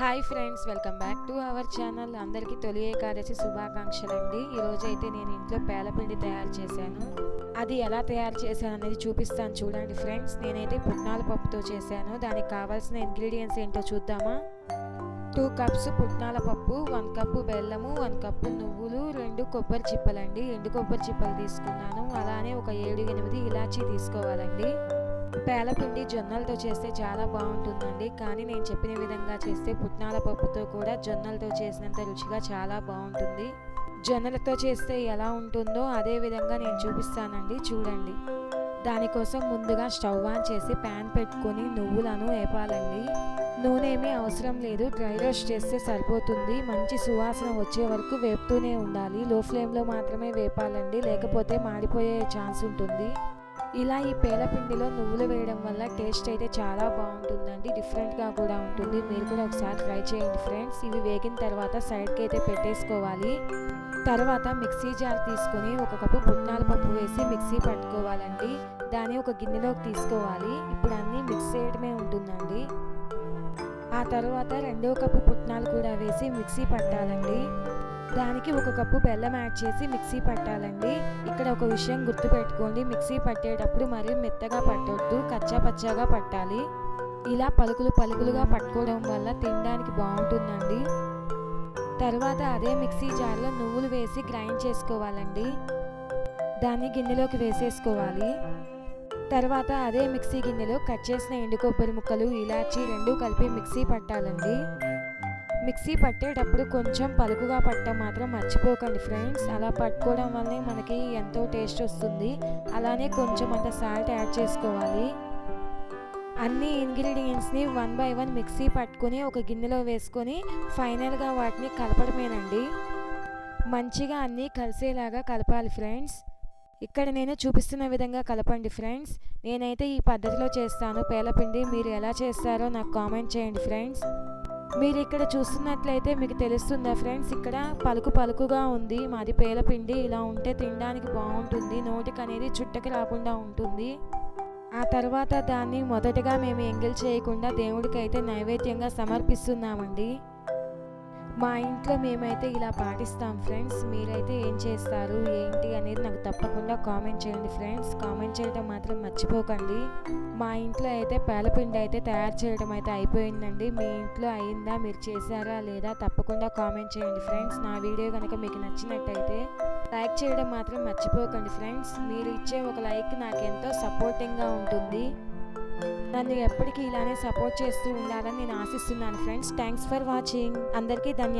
Hi friends welcome back to our channel అందరికీ తొలి ఏకాదశి శుభాకాంక్షలు అండి ఈరోజు అయితే నేను ఇంట్లో పేలపిండి తయారు చేశాను. అది ఎలా తయారు చేశాను అనేది చూపిస్తాను చూడండి ఫ్రెండ్స్ నేనైతే పుట్నాల పప్పుతో చేశాను. దానికి కావాల్సిన ఇంగ్రీడియంట్స్ ఏంటో చూద్దామా? టూ కప్స్ పుట్నాల పప్పు వన్ కప్పు బెల్లము వన్ కప్పు నువ్వులు రెండు కొబ్బరి చిప్పలండి. ఎండు కొబ్బరి చిప్పలు తీసుకున్నాను. అలానే ఒక ఏడు ఎనిమిది ఇలాచీ తీసుకోవాలండి. పేలపిండి జొన్నలతో చేస్తే చాలా బాగుంటుందండి. కానీ నేను చెప్పిన విధంగా చేస్తే పుట్నాల పప్పుతో కూడా జొన్నలతో చేసినంత రుచిగా చాలా బాగుంటుంది. జొన్నలతో చేస్తే ఎలా ఉంటుందో అదే విధంగా నేను చూపిస్తానండి. చూడండి. దానికోసం ముందుగా స్టవ్ ఆన్ చేసి ప్యాన్ పెట్టుకొని నువ్వులను వేపాలండి. నూనె ఏమీ అవసరం లేదు. డ్రై రోస్ట్ చేస్తే సరిపోతుంది. మంచి సువాసన వచ్చే వరకు వేపుతూనే ఉండాలి. లో ఫ్లేమ్లో మాత్రమే వేపాలండి. లేకపోతే మాడిపోయే ఛాన్స్ ఉంటుంది. ఇలా ఈ పేలపిండిలో నువ్వులు వేయడం వల్ల టేస్ట్ అయితే చాలా బాగుంటుందండి. డిఫరెంట్గా కూడా ఉంటుంది. మీరు కూడా ఒకసారి ట్రై చేయండి ఫ్రెండ్స్. ఇవి వేగిన తర్వాత సైడ్కి అయితే పెట్టేసుకోవాలి. తర్వాత మిక్సీ జార్ తీసుకొని ఒక కప్పు పుట్నాల పప్పు వేసి మిక్సీ పట్టుకోవాలండి. దాన్ని ఒక గిన్నెలోకి తీసుకోవాలి. ఇప్పుడు అన్నీ మిక్స్ చేయడమే ఉంటుందండి. ఆ తర్వాత రెండో కప్పు పుట్నాలు కూడా వేసి మిక్సీ పట్టాలండి. దానికి ఒక కప్పు బెల్లం యాడ్ చేసి మిక్సీ పట్టాలండి. ఇక్కడ ఒక విషయం గుర్తుపెట్టుకోండి. మిక్సీ పట్టేటప్పుడు మరీ మెత్తగా పట్టొద్దు కచ్చా పచ్చాగా పట్టాలి. ఇలా పలుకులు పలుకులుగా పట్టుకోవడం వల్ల తినడానికి బాగుంటుందండి. తర్వాత అదే మిక్సీ జార్లో నువ్వులు వేసి గ్రైండ్ చేసుకోవాలండి. దాన్ని గిన్నెలోకి వేసేసుకోవాలి. తర్వాత అదే మిక్సీ గిన్నెలో కట్ చేసిన ఎండు కొబ్బరి ముక్కలు ఇలాచి రెండు కలిపి మిక్సీ పట్టాలండి. మిక్సీ పట్టేటప్పుడు కొంచెం పలుకుగా పట్టడం మాత్రం మర్చిపోకండి ఫ్రెండ్స్. అలా పట్టుకోవడం వల్లే మనకి ఎంతో టేస్ట్ వస్తుంది. అలానే కొంచెం అంత సాల్ట్ యాడ్ చేసుకోవాలి. అన్ని ఇంగ్రీడియంట్స్ని వన్ బై వన్ మిక్సీ పట్టుకొని ఒక గిన్నెలో వేసుకొని ఫైనల్గా వాటిని కలపడమేనండి. మంచిగా అన్నీ కలిసేలాగా కలపాలి ఫ్రెండ్స్. ఇక్కడ నేను చూపిస్తున్న విధంగా కలపండి ఫ్రెండ్స్. నేనైతే ఈ పద్ధతిలో చేస్తాను. పేలపిండి మీరు ఎలా చేస్తారో నాకు కామెంట్ చేయండి ఫ్రెండ్స్. మీరు ఇక్కడ చూస్తున్నట్లయితే మీకు తెలుస్తుందా ఫ్రెండ్స్ ఇక్కడ పలుకు పలుకుగా ఉంది. మాది పేలపిండి ఇలా ఉంటే తినడానికి బాగుంటుంది. నోటికి అనేది చుట్టకి రాకుండా ఉంటుంది. ఆ తర్వాత దాన్ని మొదటగా మేము ఎంగిల్ చేయకుండా దేవుడికి అయితే నైవేద్యంగా సమర్పిస్తున్నామండి. మా ఇంట్లో మేమైతే ఇలా పాటిస్తాం ఫ్రెండ్స్. మీరైతే ఏం చేస్తారు? ఏంటి అనేది నాకు తప్పకుండా కామెంట్ చేయండి ఫ్రెండ్స్. కామెంట్ చేయడం మాత్రం మర్చిపోకండి. మా ఇంట్లో అయితే పేలపిండి అయితే తయారు చేయడం అయితే అయిపోయిందండి. మీ ఇంట్లో అయిందా? మీరు చేశారా లేదా? తప్పకుండా కామెంట్ చేయండి ఫ్రెండ్స్. నా వీడియో కనుక మీకు నచ్చినట్టయితే లైక్ చేయడం మాత్రం మర్చిపోకండి ఫ్రెండ్స్. మీరు ఇచ్చే ఒక లైక్ నాకు ఎంతో సపోర్టింగ్గా ఉంటుంది. నన్ను ఎప్పటికీ ఇలానే సపోర్ట్ చేస్తూ ఉండాలని నేను ఆశిస్తున్నాను ఫ్రెండ్స్ థ్యాంక్స్ ఫర్ వాచింగ్ అందరికీ ధన్యవాదాలు.